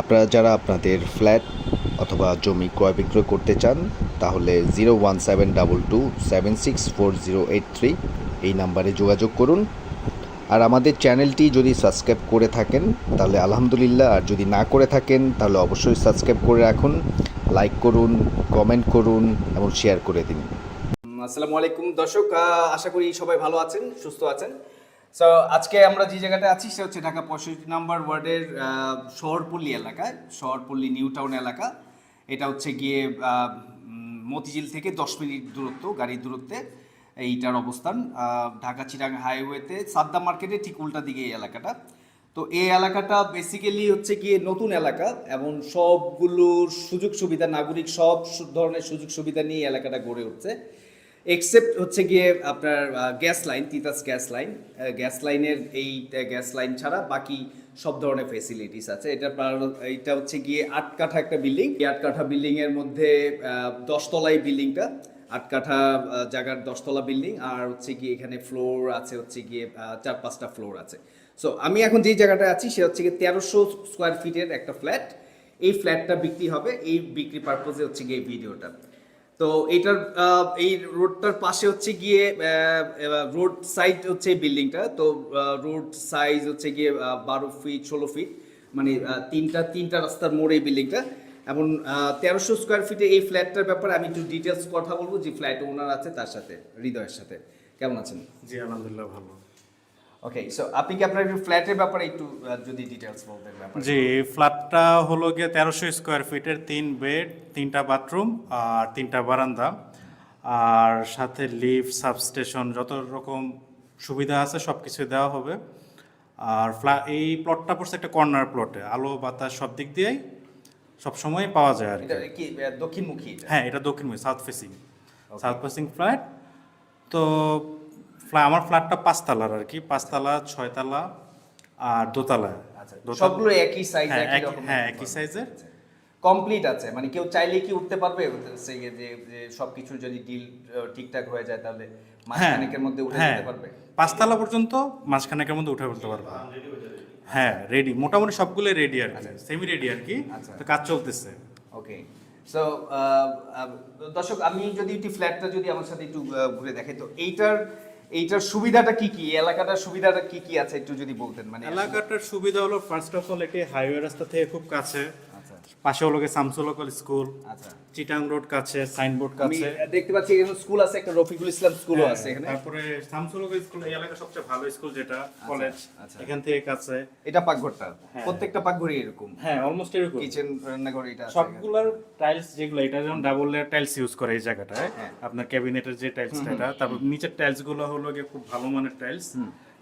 আপনারা যারা আপনাদের ফ্ল্যাট অথবা জমি ক্রয় বিক্রয় করতে চান, তাহলে zero one seven double two seven six four zero eight three এই নাম্বারে যোগাযোগ করুন। আর আমাদের চ্যানেলটি যদি সাবস্ক্রাইব করে থাকেন, তাহলে আলহামদুলিল্লাহ। আর যদি না করে থাকেন, তাহলে অবশ্যই সাবস্ক্রাইব করে রাখুন। লাইক করুন, কমেন্ট করুন এবং শেয়ার করে দিন। আসসালামু আলাইকুম। দর্শক আশা করি সবাই ভালো আছেন, সুস্থ আছেন। সো আজকে আমরা যে জায়গাটা আছি সে হচ্ছে ঢাকা পঁয়ষট্টি নাম্বার ওয়ার্ডের শহরপল্লী এলাকায়, শহরপল্লী নিউ টাউন এলাকা। এটা হচ্ছে গিয়ে মতিঝিল থেকে দশ মিনিট দূরত্ব, গাড়ির দূরত্বে এইটার অবস্থান। ঢাকা চিরাং হাইওয়েতে, সাদ্দা মার্কেটে ঠিক উল্টা দিকে এই এলাকাটা। তো এই এলাকাটা বেসিক্যালি হচ্ছে গিয়ে নতুন এলাকা এবং সবগুলোর সুযোগ সুবিধা, নাগরিক সব ধরনের সুযোগ সুবিধা নিয়ে এলাকাটা গড়ে উঠছে। এক্সেপ্ট হচ্ছে গিয়ে আপনার gas line Titas gas line gas লাইনের এই গ্যাস লাইন ছাড়া বাকি সব ধরনের ফেসিলিটিস আছে। এটা এটা হচ্ছে গিয়ে আট কাঠা একটা বিল্ডিং এই আট কাঠা বিল্ডিং এর মধ্যে আহ, দশতলা এই বিল্ডিংটা আট কাঠা জায়গার দশতলা বিল্ডিং আর হচ্ছে গিয়ে এখানে ফ্লোর আছে হচ্ছে গিয়ে চার পাঁচটা ফ্লোর আছে। সো আমি এখন যেই জায়গাটায় আছি সে হচ্ছে গিয়ে তেরোশো স্কোয়ার ফিটের একটা ফ্ল্যাট এই ফ্ল্যাটটা বিক্রি হবে এই বিক্রি পারপোজে হচ্ছে গিয়ে ভিডিওটা তো এইটার এই রোডটার পাশে হচ্ছে গিয়ে রোড সাইড হচ্ছে বিল্ডিংটা। তো রোড সাইজ হচ্ছে গিয়ে বারো ফিট, ষোলো ফিট মানে তিনটা তিনটা রাস্তার মোড় এই বিল্ডিংটা। এমন তেরোশো স্কোয়ার ফিটে এই ফ্ল্যাটটার ব্যাপারে আমি একটু ডিটেলস কথা বলব, যে ফ্ল্যাট ওনার আছে তার সাথে, হৃদয়ের সাথে। কেমন আছেন? জি, আলহামদুলিল্লাহ ভালো। ওকে সো আপনি কি আপনার ফ্ল্যাটের ব্যাপারে একটু যদি ডিটেলস বলতেন ব্যাপারে জি ফ্ল্যাটটা হলো গিয়ে তেরোশো স্কোয়ার ফিটের তিন বেড তিনটা বাথরুম আর তিনটা বারান্দা। আর সাথে লিফট সাবস্টেশন যত রকম সুবিধা আছে সব কিছু দেওয়া হবে। আর ফ্ল্যা এই প্লটটা পড়ছে একটা কর্নার প্লটে আলো বাতাস সব দিক দিয়েই সবসময় পাওয়া যায় আর কি। দক্ষিণমুখী হ্যাঁ এটা দক্ষিণমুখী south facing south facing flat তো ফ্ল্যা আমার ফ্ল্যাটটা পাঁচতলার আর কি পাঁচতলা ছয়তলা আর দোতলা। আচ্ছা সবগুলো একই সাইজ হ্যাঁ একই একই রকম হ্যাঁ একই সাইজের কমপ্লিট আছে মানে কেউ চাইলে কি উঠতে পারবে? সেই যে যে সবকিছু যদি ডিল ঠিকঠাক হয়ে যায় তাহলে মাসখানেকের মধ্যে উঠে হ্যাঁ যেতে পারবে? পাঁচতলা পর্যন্ত মাঝখানেকের মধ্যে উঠে পড়তে পারবে। হ্যাঁ রেডি মোটামুটি সবগুলো রেডি আর কি সেমি রেডি আর কি। আচ্ছা। তো কাজ চলতেছে। ওকে সো দর্শক আমি যদি একটি ফ্ল্যাটটা যদি আমার সাথে একটু ঘুরে দেখে তো এইটার এইটার সুবিধাটা কি কি? এলাকাটার সুবিধাটা কি কি আছে? একটু যদি বলতেন মানে এলাকাটার সুবিধা হলো ফার্স্ট অফ অল এটি হাইওয়ে রাস্তা থেকে খুব কাছে। পাশে হলো শামসুল স্কুল আচ্ছা। চিটাং রোড কাছে সাইনবোর্ড কাছে। দেখতে পাচ্ছি এখানে স্কুল আছে একটা রফিকুল ইসলাম স্কুলও আছে এখানে। হ্যাঁ, তারপরে শামসুল স্কুল এই এলাকার সবচেয়ে ভালো স্কুল যেটা কলেজ আচ্ছা। এখান থেকে কাছে। এটা পাকঘরটা? হ্যাঁ। প্রত্যেকটা পাকঘরই এরকম? হ্যাঁ অলমোস্ট এরকম। কিচেন রান্নাঘর এটা সবগুলোর টাইলস যেগুলো এটা যেমন ডাবল লেয়ার টাইলস ইউজ করে এই জায়গাটায় হ্যাঁ। আপনার ক্যাবিনেটের যে টাইলসটা এটা তারপর নিচের টাইলসগুলো হলো গিয়ে খুব ভালো মানের টাইলস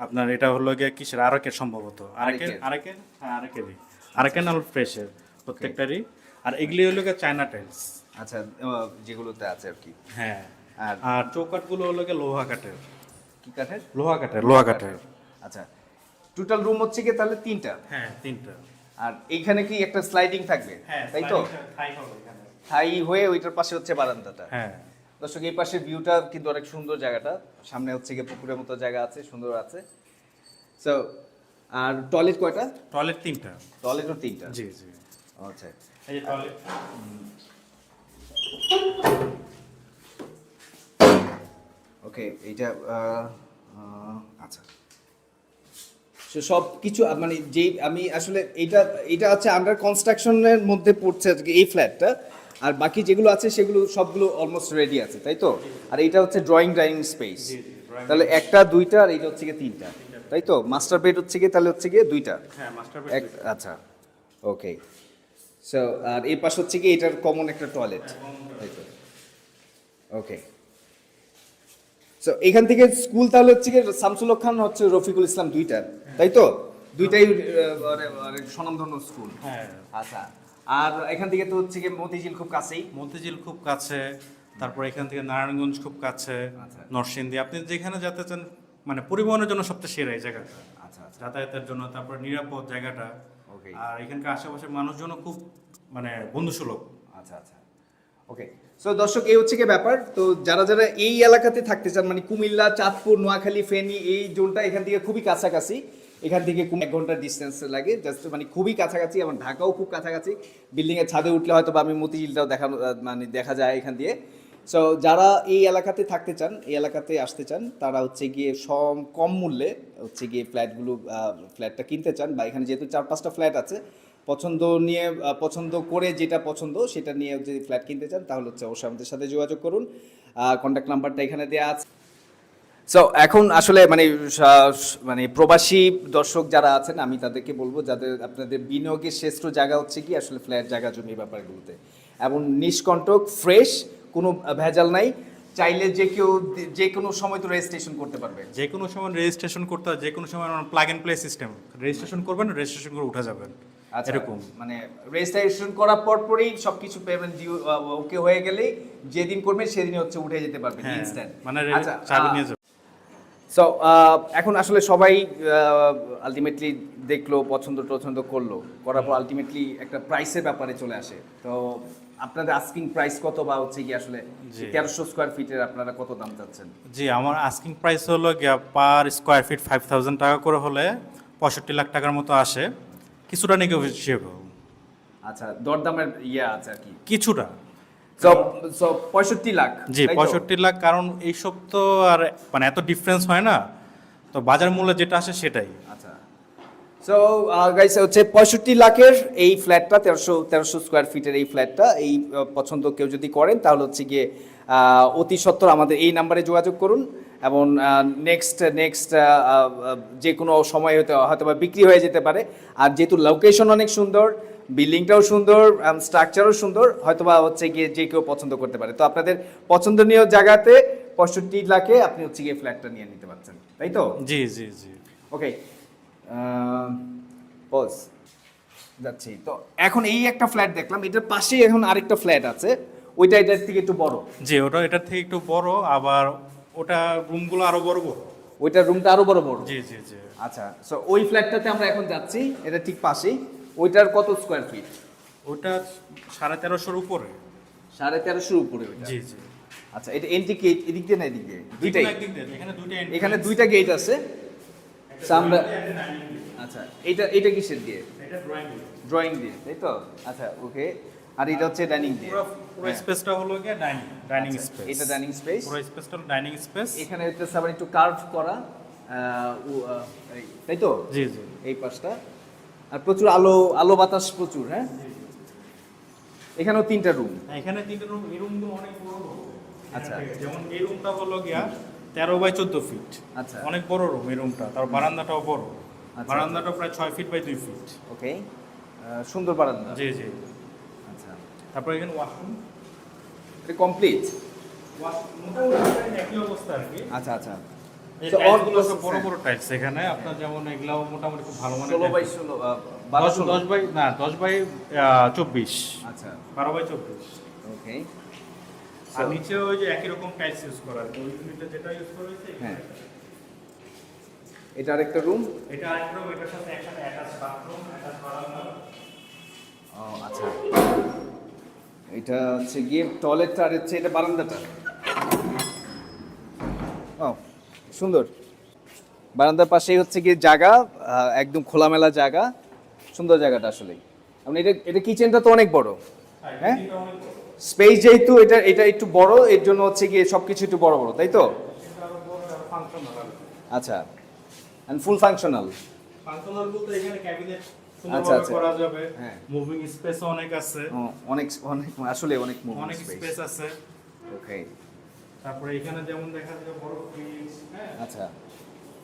আপনার এটা হলো গিয়ে কিসের আরকের সম্ভবত। আরকের আরেকের? আরকের? হ্যাঁ আরকেরই। আরকের নাল ফ্রেশের প্রত্যেকটারই। আর এগুলি হলো গিয়ে চায়না টাইলস আচ্ছা যেগুলোতে আছে আর কি। হ্যাঁ। আর আর চৌকাটগুলো হলো গিয়ে লোহা কাঠের। কি কাঠের? লোহা কাঠের লোহা কাঠের। আচ্ছা টোটাল রুম হচ্ছে কি তাহলে তিনটা? হ্যাঁ তিনটা। আর এইখানে কি একটা স্লাইডিং থাকবে? তাই তো? থাই হয়ে ওইটার পাশে হচ্ছে বারান্দাটা। হ্যাঁ। দর্শক এই পাশের ভিউটা কিন্তু অনেক সুন্দর জায়গাটা। সামনে হচ্ছে গিয়ে পুকুরের মতো জায়গা আছে সুন্দর আছে। সো আর টয়লেট কয়টা? টয়লেট তিনটা। টয়লেটও তিনটা। জি জি। আচ্ছা এই যে টয়লেট ওকে এইটা আচ্ছা। So, সব কিছু মানে যে আমি আসলে এটা এটা হচ্ছে আন্ডার কনস্ট্রাকশনের মধ্যে পড়ছে আজকে এই ফ্ল্যাটটা আর বাকি যেগুলো আছে সেগুলো সবগুলো অলমোস্ট রেডি আছে তাই তো? আর এটা হচ্ছে ড্রয়িং ডাইনিং স্পেস তাহলে একটা দুইটা আর এটা হচ্ছে গিয়ে তিনটা। তাই তো? মাস্টার বেড হচ্ছে গিয়ে তাহলে হচ্ছে গিয়ে দুইটা। হ্যাঁ মাস্টার এক আচ্ছা। ওকে সো আর এই পাশ হচ্ছে কি এটার কমন একটা টয়লেট ওকে সো এখান থেকে স্কুল তাহলে হচ্ছে কি শামসুল খান হচ্ছে রফিকুল ইসলাম দুইটা। তাই তো? দুইটাই স্বনামধন্য স্কুল হ্যাঁ। আচ্ছা। আর এখান থেকে তো হচ্ছে কি মতিঝিল খুব কাছেই। মতিঝিল খুব কাছে তারপর এখান থেকে নারায়ণগঞ্জ খুব কাছে আচ্ছা। নরসিংদী। আপনি যেখানে যেতে চান মানে পরিবহনের জন্য সবচেয়ে সেরা এই জায়গাটা। আচ্ছা আচ্ছা। যাতায়াতের জন্য তারপর নিরাপদ জায়গাটা। Okay. আর এখানকার আশেপাশের মানুষজনও খুব মানে বন্ধুসুলভ। আচ্ছা আচ্ছা। ওকে সো দর্শক এই হচ্ছে কি ব্যাপার? তো যারা যারা এই এলাকাতে থাকতে চান মানে কুমিল্লা চাঁদপুর নোয়াখালী ফেনী এই জোনটা এখান থেকে খুবই কাছাকাছি। এখান থেকে এক ঘণ্টার ডিস্টেন্স লাগে। জাস্ট মানে খুবই কাছাকাছি এবং ঢাকাও খুব কাছাকাছি। বিল্ডিংয়ের ছাদে উঠলে হয়তো বা আমি মতিঝিলটাও দেখানো মানে দেখা যায় এখান দিয়ে। সো যারা এই এলাকাতে থাকতে চান, এই এলাকাতে আসতে চান, তারা হচ্ছে গিয়ে সম, কম মূল্যে হচ্ছে গিয়ে ফ্ল্যাটগুলো ফ্ল্যাটটা কিনতে চান বা এখানে যেহেতু চার, পাঁচটা ফ্ল্যাট আছে, পছন্দ নিয়ে পছন্দ করে যেটা পছন্দ, সেটা নিয়ে যদি ফ্ল্যাট কিনতে চান, তাহলে হচ্ছে অবশ্যই আমাদের সাথে যোগাযোগ করুন। কন্ট্যাক্ট নাম্বারটা এখানে দেওয়া আছে। সো এখন আসলে মানে মানে প্রবাসী দর্শক যারা আছেন, আমি তাদেরকে বলব, যাদের আপনাদের বিনিয়োগের শ্রেষ্ঠ জায়গা হচ্ছে কি, আসলে ফ্ল্যাট জায়গা জমি ব্যাপারগুলোতে। এবং নিষ্কণ্টক, ফ্রেশ কোনো ভেজাল নাই চাইলে যে কেউ যে কোনো সময় তো রেজিস্ট্রেশন করতে পারবে। যে কোনো সময় রেজিস্ট্রেশন করতে হয় যে কোনো সময় plug and play system registration করবেন রেজিস্ট্রেশন করে উঠে যাবেন। আচ্ছা, এরকম। মানে রেজিস্ট্রেশন করার পর পরই সবকিছু পেমেন্ট ওকে হয়ে গেলেই যেদিন করবে সেদিনই হচ্ছে উঠে যেতে পারবে ইনস্ট্যান্ট মানে চাবি নিয়ে সো এখন আসলে সবাই আলটিমেটলি দেখল পছন্দ টছন্দ করল। করার পর আলটিমেটলি একটা প্রাইসের ব্যাপারে চলে আসে। তো আপনাদের আস্কিং প্রাইস কত বা হচ্ছে কি আসলে তেরোশো স্কোয়ার ফিটের আপনারা কত দাম চাচ্ছেন? জি আমার আস্কিং প্রাইস হলো গিয়া per square feet five thousand টাকা করে হলে পঁয়ষট্টি লাখ টাকার মতো আসে। কিছুটা নেগোসিয়েবল আচ্ছা দরদামের ইয়ে আছে আর কি? কিছুটা। পঁয়ষট্টি লাখ জি পঁয়ষট্টি লাখ কারণ এইসব তো আর মানে এত ডিফারেন্স হয় না। তো বাজার মূল্য যেটা আসে সেটাই। আচ্ছা। সো গাইস হচ্ছে পঁয়ষট্টি লাখের এই ফ্ল্যাটটা তেরোশো তেরোশো স্কোয়ার ফিটের এই ফ্ল্যাটটা এই পছন্দ কেউ যদি করেন তাহলে হচ্ছে গিয়ে অতি সত্বর আমাদের এই নাম্বারে যোগাযোগ করুন। এবং নেক্সট নেক্সট যে কোনো সময় হতে হয়তো বা বিক্রি হয়ে যেতে পারে। আর যেহেতু লোকেশন অনেক সুন্দর বিল্ডিংটাও সুন্দর স্ট্রাকচারও সুন্দর হয়তো বা হচ্ছে গিয়ে যে কেউ পছন্দ করতে পারে। তো আপনাদের পছন্দনীয় জায়গাতে পঁয়ষট্টি লাখে আপনি হচ্ছে গিয়ে ফ্ল্যাটটা নিয়ে নিতে পারছেন তাই তো? জি জি জি। ওকে পজ যাচ্ছি। তো এখন এই একটা ফ্ল্যাট দেখলাম এটার পাশেই এখন আরেকটা ফ্ল্যাট আছে ওইটা এটার থেকে একটু বড়। জি ওটা এটার থেকে একটু বড় আবার ওটা রুমগুলো আরও বড় বড়। ওইটার রুমটা আরও বড় বড়? জি জি জি। আচ্ছা সো ওই ফ্ল্যাটটাতে আমরা এখন যাচ্ছি এটা ঠিক পাশেই। ওইটার কত স্কোয়ার ফিট ওটা সাড়ে তেরোশোর উপরে। সাড়ে তেরোশোর উপরে ওইটা? জি জি। আচ্ছা এটা এন্ট্রি গেট এদিক দিয়ে না এদিক দিয়ে? দুইটাই? এখানে দুইটা এখানে দুইটা গেট আছে। আমরা-। আচ্ছা এটা এটা কিসের দিয়ে। ড্রয়িং দিয়ে তাই তো? আচ্ছা ওকে আর এটা হচ্ছে ডাইনিং দিয়ে। পুরো পুরো হ্যাঁ। স্পেসটা হলো গিয়ে ডাইনিং ডাইনিং স্পেস এটা ডাইনিং স্পেস পুরো স্পেসটা ডাইনিং স্পেস এখানে হচ্ছে আবার একটু কার্ভ করা তাই তো? জি জি। এই পাশটা। আর প্রচুর আলো আলো বাতাস প্রচুর হ্যাঁ? এখানেও তিনটা রুম এখানে তিনটে রুম এই রুমগুলো অনেক বড় বড় আচ্ছা। যেমন এই রুমটা হলো গিয়া তেরো বাই চোদ্দ ফিট আচ্ছা। অনেক বড় রুম এই রুমটা তার বারান্দাটাও বড়। আচ্ছা। বারান্দাটা প্রায় ছয় ফিট বাই দুই ফিট ওকে সুন্দর বারান্দা। জি জি। আচ্ছা। তারপর এখানে ওয়াশরুম এটা কমপ্লিট মোটামুটি একই অবস্থা আর কি। আচ্ছা আচ্ছা। বড়। বড় টাইলস এখানে আপনার যেমন এগুলাও মোটামুটি খুব ভালো মানের বাই না দশ বাই আহ, চব্বিশ। আচ্ছা। বারো বাই চব্বিশ। ওকে আর নিচে ওই যে একই রকম টাইলস ইউজ করা আর ওই ইউনিটে যেটা ইউজ করা হয়েছে হ্যাঁ। এটা আরেকটা রুম এটা আরেকটা room, এটার সাথে একসাথে অ্যাটাচ বাথরুম অ্যাটাচ বারান্দা ও আচ্ছা। এটা হচ্ছে গিয়ে টয়লেটটা আর হচ্ছে এটা বারান্দাটা। ও। সুন্দর। বারান্দার পাশেই হচ্ছে গিয়ে জায়গা একদম খোলামেলা জায়গা। সুন্দর জায়গাটা আসলে। আপনি এটা এটা কিচেনটা তো অনেক বড়। হ্যাঁ। স্পেস যেহেতু এটা এটা একটু বড় এর জন্য হচ্ছে গিয়ে সব কিছু একটু বড় বড় তাই তো? কি। আচ্ছা। অ্যান্ড ফুল ফাংশনাল Functional বলতে এখানে cabinet আচ্ছা, সুন্দরভাবে আচ্ছা। করা যাবে। হ্যাঁ। মুভিং স্পেস অনেক আছে। অনেক অনেক আসলে অনেক অনেক স্পেস আছে। ওকে তারপরে এখানে যেমন দেখা যায় বড় ফ্রিজ হ্যাঁ? আচ্ছা।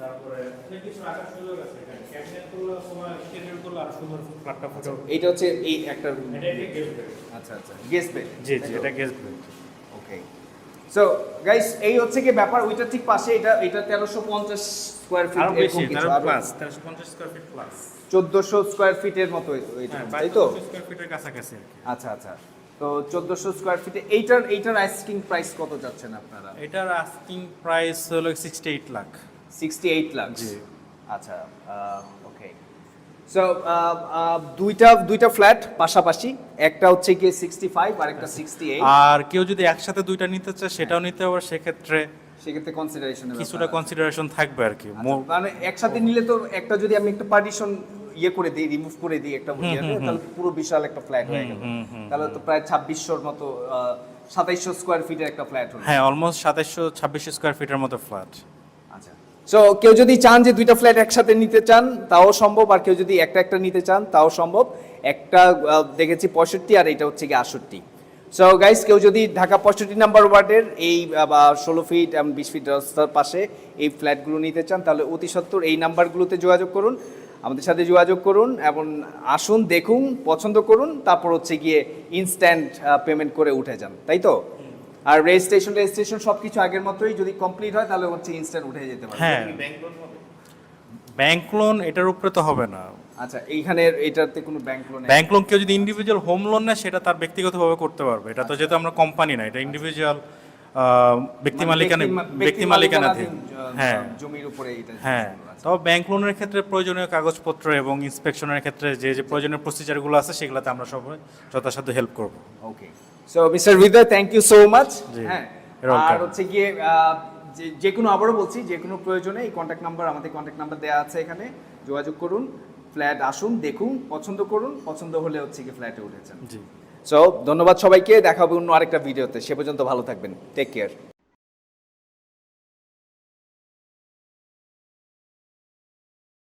তারপরে কিছু রাখার সুযোগ আছে এখানে। ক্যাবিনেট তোমার আর সুন্দর ফ্ল্যাটটা ফুটে। এইটা হচ্ছে এই একটা রুম এটা একটা গেস্ট বেড আচ্ছা আচ্ছা। গেস্ট বেড জি জি এটা guest bed okay so guys এই হচ্ছে কি ব্যাপার? ওইটা ঠিক পাশে এটা এটা তেরোশো পঞ্চাশ স্কোয়ার ফিট আরও এরকম কিছু। প্লাস তেরোশো পঞ্চাশ ফিট প্লাস চোদ্দশো স্কোয়ার ফিটের মতো এটা হ্যাঁ তাই তো? স্কোয়ার ফিটের কাছাকাছি আর আচ্ছা আচ্ছা। তো চোদ্দশো স্কোয়ার ফিটে এইটার এইটার আইসকিং প্রাইস কত যাচ্ছেন আপনারা? এটার আস্কিং প্রাইস হলো sixty eight lakh sixty eight lakh জি। আচ্ছা ওকে সো দুইটা দুইটা ফ্ল্যাট পাশাপাশি একটা হচ্ছে সিক্সটি ফাইভ আর একটা সিক্সটি এইট আর কেউ যদি একসাথে দুইটা নিতে চায় সেটাও নিতে হবে। সেক্ষেত্রে সেক্ষেত্রে কনসিডারেশন কিছুটা কনসিডারেশন থাকবে আর কি। মানে একসাথে নিলে তো একটা যদি আমি একটা পার্টিশন ইয়ে করে দিই রিমুভ করে দিই একটা ইয়েতে, তাহলে পুরো বিশাল একটা ফ্ল্যাট হয়ে গেল। তাহলে তো প্রায় ছাব্বিশশোর মতো সাতাইশশো স্কোয়ার ফিটের একটা ফ্ল্যাট হলো। হ্যাঁ অলমোস্ট সাতাইশশো ছাব্বিশ স্কোয়ার ফিটের মতো ফ্ল্যাট আচ্ছা। সো কেউ যদি চান যে দুইটা ফ্ল্যাট একসাথে নিতে চান তাও সম্ভব। আর কেউ যদি একটা একটা নিতে চান তাও সম্ভব। একটা দেখেছি পঁয়ষট্টি আর এটা হচ্ছে কি আটষট্টি। সো গাইস কেউ যদি ঢাকা পঁয়ষট্টি নাম্বার ওয়ার্ডের এই বা ষোলো ফিট এবং বিশ ফিট রাস্তার পাশে এই ফ্ল্যাটগুলো নিতে চান তাহলে অতি সত্বর এই নাম্বারগুলোতে যোগাযোগ করুন। আমাদের সাথে যোগাযোগ করুন এবং আসুন দেখুন পছন্দ করুন তারপর হচ্ছে গিয়ে ইনস্ট্যান্ট পেমেন্ট করে উঠে যান তাই তো? আর রেজিস্ট্রেশন রেজিস্ট্রেশন সব কিছু আগের মতোই যদি কমপ্লিট হয় তাহলে হচ্ছে ইনস্ট্যান্ট উঠে যেতে পারে। হ্যাঁ। ব্যাংক লোন এটার উপরে তো হবে না। আচ্ছা এইখানে এটাতে কোনো ব্যাংক লোন ব্যাংক লোন কেউ যদি ইন্ডিভিজুয়াল হোম লোন নেয় সেটা তার ব্যক্তিগতভাবে করতে পারবে। এটা তো যেহেতু আমরা কোম্পানি না এটা ইন্ডিভিজুয়াল ব্যক্তি মালিকানা ব্যক্তি মালিকানাধীন। হ্যাঁ। জমির উপরে হ্যাঁ। তবে ব্যাংক লোনের ক্ষেত্রে প্রয়োজনীয় কাগজপত্র এবং ইন্সপেকশনের ক্ষেত্রে যে যে প্রয়োজনীয় প্রসিজারগুলো আছে সেগুলোতে আমরা সবাই যথাসাধ্য হেল্প করব। Okay so mister Hriday thank you so much হ্যাঁ। আর হচ্ছে গিয়ে যে কোনো আবারও বলছি যে কোনো প্রয়োজনে এই কন্ট্যাক্ট নাম্বার আমাদের কন্ট্যাক্ট নাম্বার দেওয়া আছে এখানে। যোগাযোগ করুন ফ্ল্যাট আসুন দেখুন পছন্দ করুন পছন্দ হলে হচ্ছে গিয়ে ফ্ল্যাটে উঠেছেন জি। সো ধন্যবাদ সবাইকে। দেখা হবে অন্য আরেকটা ভিডিওতে। সে পর্যন্ত ভালো থাকবেন। Take care